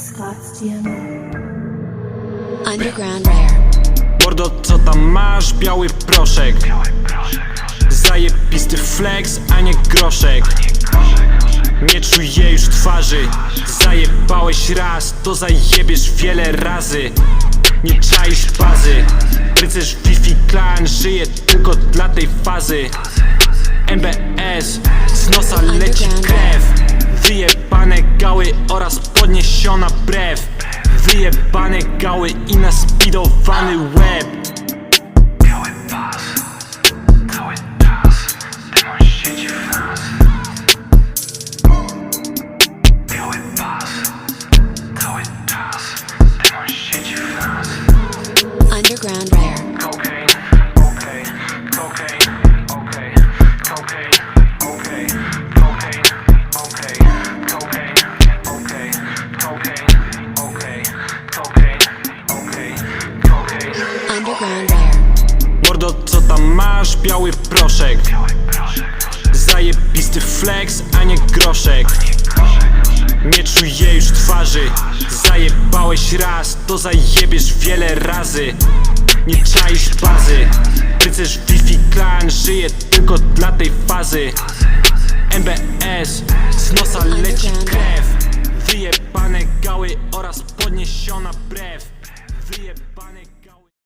Luciano. Underground Rare. Mordo, co tam masz? Biały proszek. Zajebisty flex, a nie groszek. Nie czuję już twarzy. Zajebałeś raz, to zajebiesz wiele razy. Nie czaisz bazy. Rycerz Wi-Fi Clan żyje tylko dla tej fazy. MBS, z nosa leci krew. Wyjebane gały oraz podniesiona brew. Wyjebane gały i naspidowany łeb. Biały pas, cały czas, demon siedzi w nas Biały pas, cały czas, demon siedzi w nas Underground Rare. Mordo, co tam masz? Biały proszek. Zajebisty flex, a nie groszek. Nie czuję już twarzy. Zajebałeś raz, to zajebiesz wiele razy. Nie czaisz bazy. Rycerz Wi-Fi Clan żyje tylko dla tej fazy. MBS, z nosa leci krew. Wyjebane gały oraz podniesiona brew. Wyjeb...